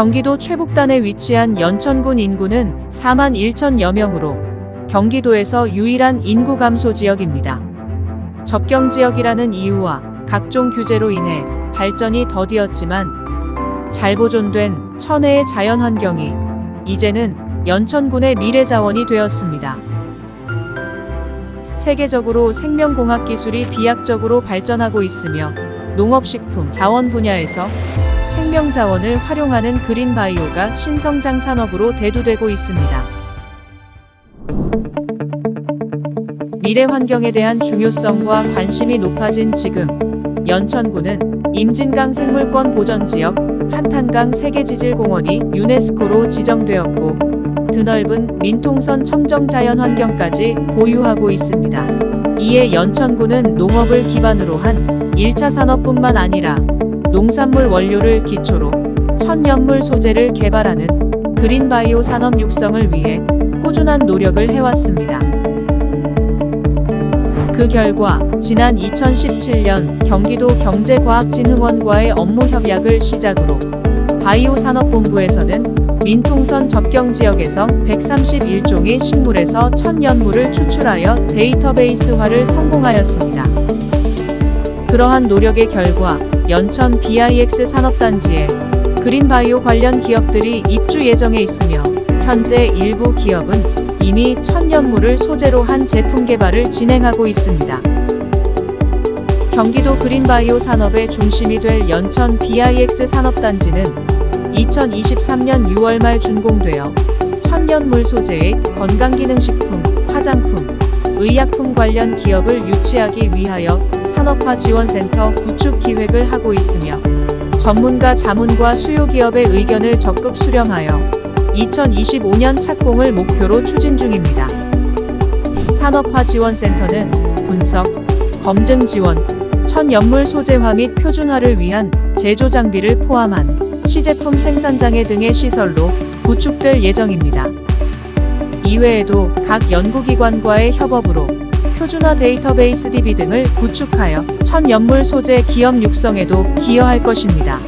경기도 최북단에 위치한 연천군 인구는 4만 1천여 명으로 경기도에서 유일한 인구 감소 지역입니다. 접경 지역이라는 이유와 각종 규제로 인해 발전이 더디었지만 잘 보존된 천혜의 자연 환경이 이제는 연천군의 미래 자원이 되었습니다. 세계적으로 생명공학 기술이 비약적으로 발전하고 있으며 농업식품 자원 분야에서 생명 자원을 활용하는 그린 바이오가 신성장 산업으로 대두되고 있습니다. 미래 환경에 대한 중요성과 관심이 높아진 지금 연천군은 임진강 생물권 보전 지역 한탄강 세계지질공원이 유네스코로 지정되었고 드넓은 민통선 첨정 자연환경까지 보유하고 있습니다. 이에 연천군은 농업을 기반으로 한 1차 산업뿐만 아니라 농산물 원료를 기초로 천연물 소재를 개발하는 그린바이오 산업 육성을 위해 꾸준한 노력을 해왔습니다. 그 결과 지난 2017년 경기도 경제과학진흥원과의 업무 협약을 시작으로 바이오 산업본부에서는 민통선 접경 지역에서 131종의 식물에서 천연물을 추출하여 데이터베이스화를 성공하였습니다. 그러한 노력의 결과 연천 BIX 산업단지에 그린바이오 관련 기업들이 입주 예정에 있으며 현재 일부 기업은 이미 천연물을 소재로 한 제품 개발을 진행하고 있습니다. 경기도 그린바이오 산업의 중심이 될 연천 BIX 산업단지는 2023년 6월 말 준공되어 천연물 소재의 건강기능식품, 화장품, 의약품 관련 기업을 유치하기 위하여 산업화 지원센터 구축 기획을 하고 있으며 전문가 자문과 수요 기업의 의견을 적극 수렴하여 2025년 착공을 목표로 추진 중입니다. 산업화 지원센터는 분석, 검증 지원, 천연물 소재화 및 표준화를 위한 제조 장비를 포함한 시제품 생산장애 등의 시설로 구축될 예정입니다. 이외에도 각 연구기관과의 협업으로 표준화 데이터베이스 DB 등을 구축하여 천연물 소재 기업 육성에도 기여할 것입니다.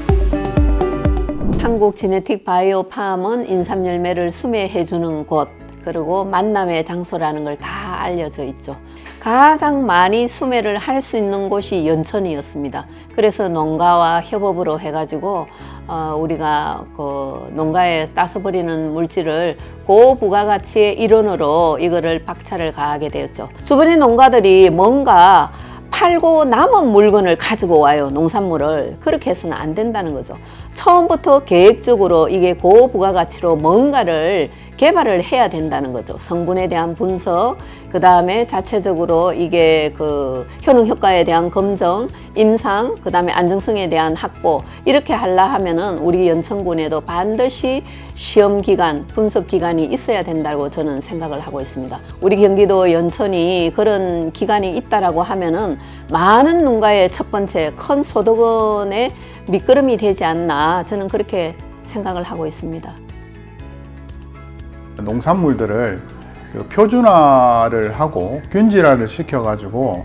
한국 지네틱 바이오 팜은 인삼 열매를 수매해주는 곳, 그리고 만남의 장소라는 걸 다 알려져 있죠. 가장 많이 수매를 할 수 있는 곳이 연천이었습니다. 그래서 농가와 협업으로 해가지고 어, 우리가 그 농가에 따서 버리는 물질을 고부가가치의 일원으로 이거를 박차를 가하게 되었죠. 주변의 농가들이 뭔가 팔고 남은 물건을 가지고 와요. 농산물을. 그렇게 해서는 안 된다는 거죠. 처음부터 계획적으로 이게 고부가가치로 뭔가를 개발을 해야 된다는 거죠. 성분에 대한 분석, 그 다음에 자체적으로 이게 그 효능 효과에 대한 검증, 임상, 그 다음에 안정성에 대한 확보 이렇게 하려 하면은 우리 연천군에도 반드시 시험 기간, 분석 기간이 있어야 된다고 저는 생각을 하고 있습니다. 우리 경기도 연천이 그런 기간이 있다라고 하면은 많은 농가의 첫 번째 큰 소득원의 밑거름이 되지 않나 저는 그렇게 생각을 하고 있습니다. 농산물들을 그 표준화를 하고 균질화를 시켜가지고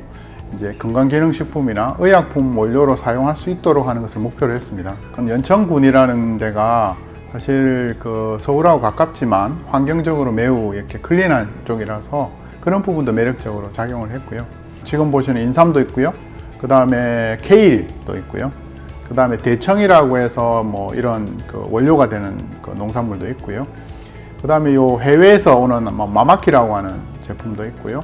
이제 건강기능식품이나 의약품 원료로 사용할 수 있도록 하는 것을 목표로 했습니다. 연천군이라는 데가 사실 그 서울하고 가깝지만 환경적으로 매우 이렇게 클린한 쪽이라서 그런 부분도 매력적으로 작용을 했고요. 지금 보시는 인삼도 있고요. 그 다음에 케일도 있고요. 그 다음에 대청이라고 해서 뭐 이런 그 원료가 되는 그 농산물도 있고요. 그 다음에 요 해외에서 오는 뭐 마마키라고 하는 제품도 있고요.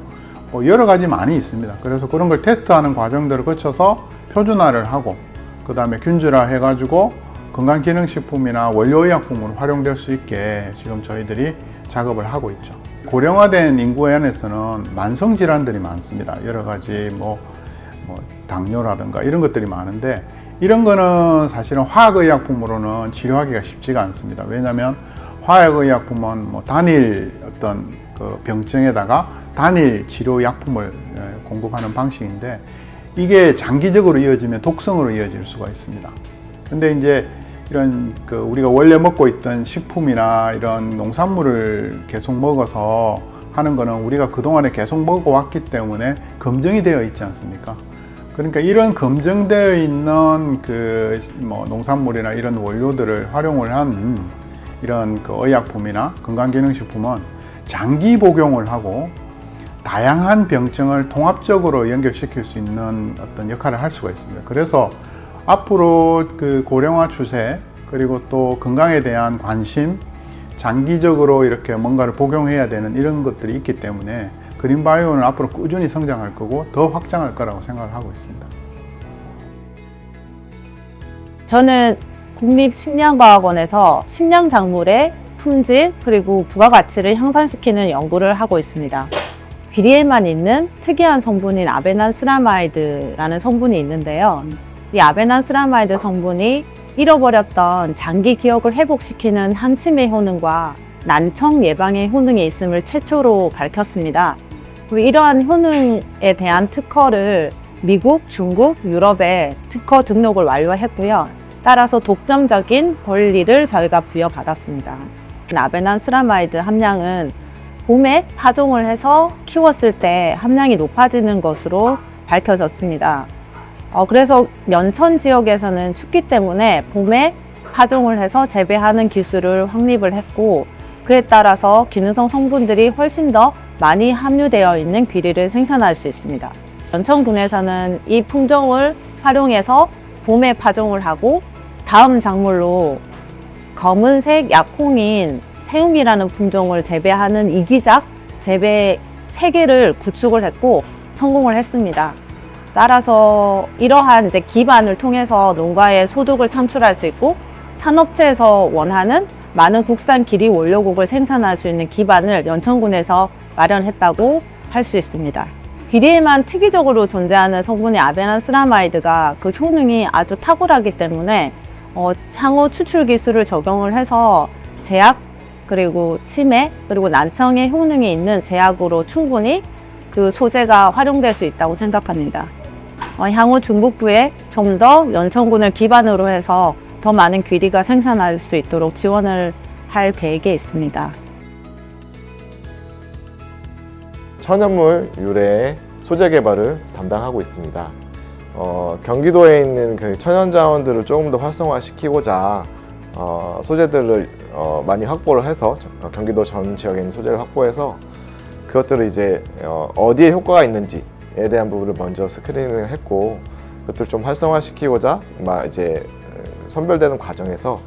뭐 여러 가지 많이 있습니다. 그래서 그런 걸 테스트하는 과정들을 거쳐서 표준화를 하고, 그 다음에 균질화 해가지고 건강기능식품이나 원료의약품으로 활용될 수 있게 지금 저희들이 작업을 하고 있죠. 고령화된 인구 안에서는 만성 질환들이 많습니다. 여러 가지 뭐, 뭐 당뇨라든가 이런 것들이 많은데 이런 거는 사실은 화학의약품으로는 치료하기가 쉽지가 않습니다. 왜냐하면 화학의약품은 뭐 단일 어떤 그 병증에다가 단일 치료 약품을 예, 공급하는 방식인데 이게 장기적으로 이어지면 독성으로 이어질 수가 있습니다. 근데 이제 이런 그 우리가 원래 먹고 있던 식품이나 이런 농산물을 계속 먹어서 하는 거는 우리가 그동안에 계속 먹어왔기 때문에 검증이 되어 있지 않습니까? 그러니까 이런 검증되어 있는 그 뭐 농산물이나 이런 원료들을 활용을 한 이런 그 의약품이나 건강기능식품은 장기 복용을 하고 다양한 병증을 통합적으로 연결시킬 수 있는 어떤 역할을 할 수가 있습니다. 그래서 앞으로 그 고령화 추세 그리고 또 건강에 대한 관심 장기적으로 이렇게 뭔가를 복용해야 되는 이런 것들이 있기 때문에 그린바이오는 앞으로 꾸준히 성장할 거고 더 확장할 거라고 생각을 하고 있습니다. 저는 국립식량과학원에서 식량 작물의 품질 그리고 부가가치를 향상시키는 연구를 하고 있습니다. 귀리에만 있는 특이한 성분인 아베난스라마이드라는 성분이 있는데요. 이 아베난스라마이드 성분이 잃어버렸던 장기 기억을 회복시키는 항치매 효능과 난청 예방의 효능이 있음을 최초로 밝혔습니다. 그리고 이러한 효능에 대한 특허를 미국, 중국, 유럽에 특허 등록을 완료했고요. 따라서 독점적인 권리를 저희가 부여받았습니다. 아베난스라마이드 함량은 봄에 파종을 해서 키웠을 때 함량이 높아지는 것으로 밝혀졌습니다. 어, 그래서 연천 지역에서는 춥기 때문에 봄에 파종을 해서 재배하는 기술을 확립을 했고 그에 따라서 기능성 성분들이 훨씬 더 많이 함유되어 있는 귀리를 생산할 수 있습니다. 연천군에서는 이 품종을 활용해서 봄에 파종을 하고 다음 작물로 검은색 약콩인 새우미라는 품종을 재배하는 이기작 재배 체계를 구축을 했고 성공을 했습니다. 따라서 이러한 이제 기반을 통해서 농가의 소득을 창출할 수 있고 산업체에서 원하는 많은 국산 기리 원료국을 생산할 수 있는 기반을 연천군에서 마련했다고 할 수 있습니다. 귀리에만 특이적으로 존재하는 성분이 아베난스라마이드가 그 효능이 아주 탁월하기 때문에 어, 향후 추출 기술을 적용을 해서 제약 그리고 치매 그리고 난청의 효능이 있는 제약으로 충분히 그 소재가 활용될 수 있다고 생각합니다. 어, 향후 중북부에 좀 더 연천군을 기반으로 해서 더 많은 귀리가 생산할 수 있도록 지원을 할 계획에 있습니다. 천연물 유래 소재 개발을 담당하고 있습니다. 어, 경기도에 있는 그 천연 자원들을 조금 더 활성화시키고자 어, 소재들을 어, 많이 확보를 해서 저- 어, 경기도 전 지역에 있는 소재를 확보해서 그것들을 이제 어, 어디에 효과가 있는지에 대한 부분을 먼저 스크린을 했고 그것들을 좀 활성화시키고자 막 이제 어, 선별되는 과정에서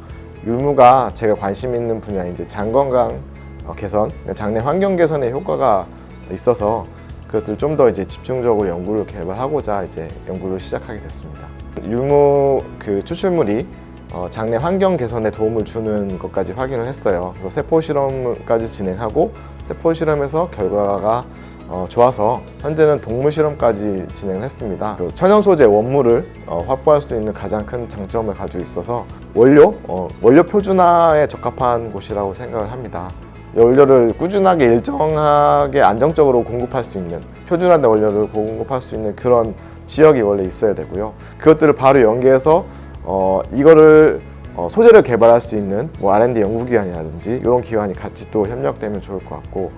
율무가 제가 관심 있는 분야인 이제 장 건강 어, 개선, 장내 환경 개선에 효과가 있어서 그것들 좀 더 이제 집중적으로 연구를 개발하고자 이제 연구를 시작하게 됐습니다. 율무 그 추출물이 어, 장내 환경 개선에 도움을 주는 것까지 확인을 했어요. 그래서 세포 실험까지 진행하고 세포 실험에서 결과가 어, 좋아서 현재는 동물 실험까지 진행을 했습니다. 그 천연 소재 원물을 어, 확보할 수 있는 가장 큰 장점을 가지고 있어서 원료 어, 원료 표준화에 적합한 곳이라고 생각을 합니다. 원료를 꾸준하게 일정하게 안정적으로 공급할 수 있는 표준화된 원료를 공급할 수 있는 그런 지역이 원래 있어야 되고요. 그것들을 바로 연계해서 어, 이거를 어, 소재를 개발할 수 있는 뭐 R&D 연구기관이라든지 이런 기관이 같이 또 협력되면 좋을 것 같고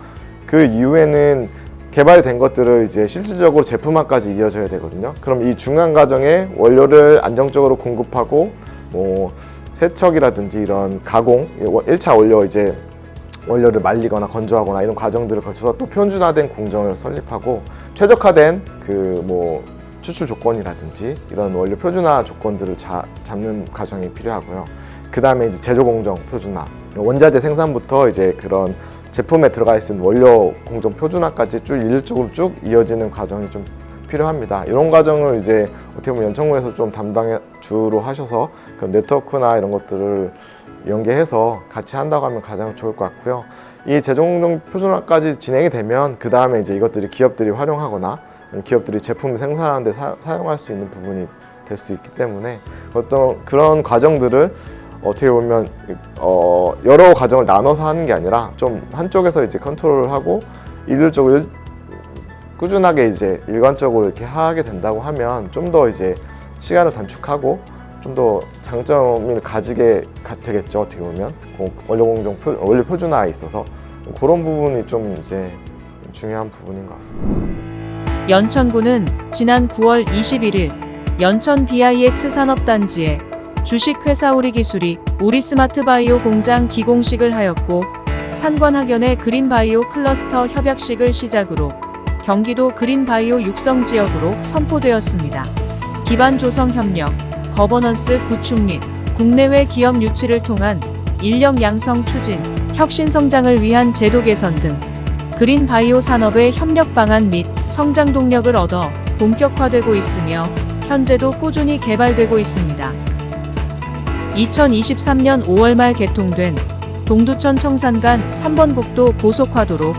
그 이후에는 개발이 된 것들을 이제 실질적으로 제품화까지 이어져야 되거든요. 그럼 이 중간 과정에 원료를 안정적으로 공급하고 뭐 세척이라든지 이런 가공, 1차 원료 이제 원료를 말리거나 건조하거나 이런 과정들을 거쳐서 또 표준화된 공정을 설립하고 최적화된 그 뭐 추출 조건이라든지 이런 원료 표준화 조건들을 자, 잡는 과정이 필요하고요. 그 다음에 이제 제조 공정 표준화, 원자재 생산부터 이제 그런 제품에 들어가 있는 원료 공정 표준화까지 쭉 일률적으로 쭉 이어지는 과정이 좀 필요합니다. 이런 과정을 이제 어떻게 보면 연천군에서 좀 담당 주로 하셔서 그 네트워크나 이런 것들을 연계해서 같이 한다고 하면 가장 좋을 것 같고요. 이 재정공 표준화까지 진행이 되면 그 다음에 이제 이것들이 기업들이 활용하거나 기업들이 제품 생산하는데 사, 사용할 수 있는 부분이 될 수 있기 때문에 어떤 그런 과정들을 어떻게 보면 어, 여러 과정을 나눠서 하는 게 아니라 좀 한쪽에서 이제 컨트롤을 하고 일률적으로 일- 꾸준하게 이제 일관적으로 이렇게 하게 된다고 하면 좀 더 이제 시간을 단축하고 좀 더 장점을 가지게 가- 되겠죠 어떻게 보면 공- 원료 공정 표, 원료 표준화에 있어서 그런 부분이 좀 이제 중요한 부분인 것 같습니다. 연천군은 지난 9월 21일 연천 BIX 산업단지에 주식회사 우리기술이 우리스마트바이오 공장 기공식을 하였고 산관학연의 그린바이오 클러스터 협약식을 시작으로 경기도 그린바이오 육성 지역으로 선포되었습니다. 기반 조성 협력, 거버넌스 구축 및 국내외 기업 유치를 통한 인력 양성 추진, 혁신 성장을 위한 제도 개선 등 그린 바이오 산업의 협력 방안 및 성장 동력을 얻어 본격화되고 있으며 현재도 꾸준히 개발되고 있습니다. 2023년 5월 말 개통된 동두천 청산 간 3번 국도 고속화도로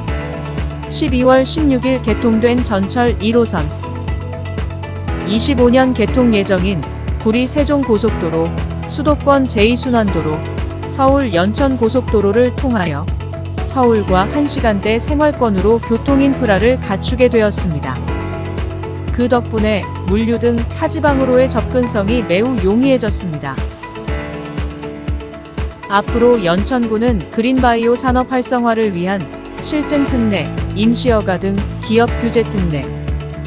12월 16일 개통된 전철 1호선 25년 개통 예정인 구리 세종 고속도로 수도권 제2순환도로 서울 연천 고속도로를 통하여 서울과 1시간대 생활권으로 교통 인프라를 갖추게 되었습니다. 그 덕분에 물류 등 타지방으로의 접근성이 매우 용이해졌습니다. 앞으로 연천구는 그린바이오 산업 활성화를 위한 실증 특례, 임시허가 등 기업 규제 특례,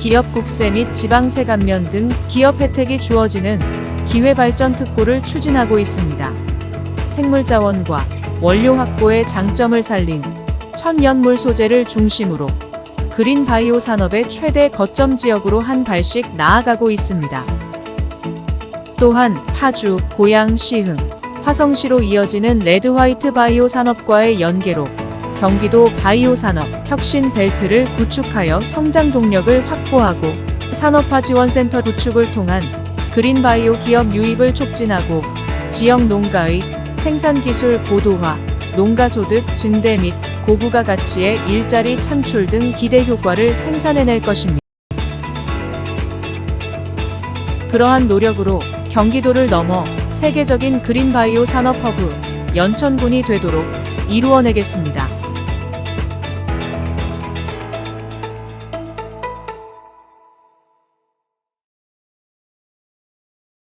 기업 국세 및 지방세 감면 등 기업 혜택이 주어지는 기회발전 특구를 추진하고 있습니다. 생물자원과 원료 확보의 장점을 살린 천연물 소재를 중심으로 그린 바이오 산업의 최대 거점 지역으로 한 발씩 나아가고 있습니다. 또한 파주, 고양, 시흥, 화성시로 이어지는 레드 화이트 바이오 산업과의 연계로 경기도 바이오 산업 혁신 벨트를 구축하여 성장 동력을 확보하고 산업화 지원센터 구축을 통한 그린 바이오 기업 유입을 촉진하고 지역 농가의 생산 기술 고도화, 농가 소득 증대 및 고부가 가치의 일자리 창출 등 기대 효과를 생산해낼 것입니다. 그러한 노력으로 경기도를 넘어 세계적인 그린 바이오 산업 허브 연천군이 되도록 이루어내겠습니다.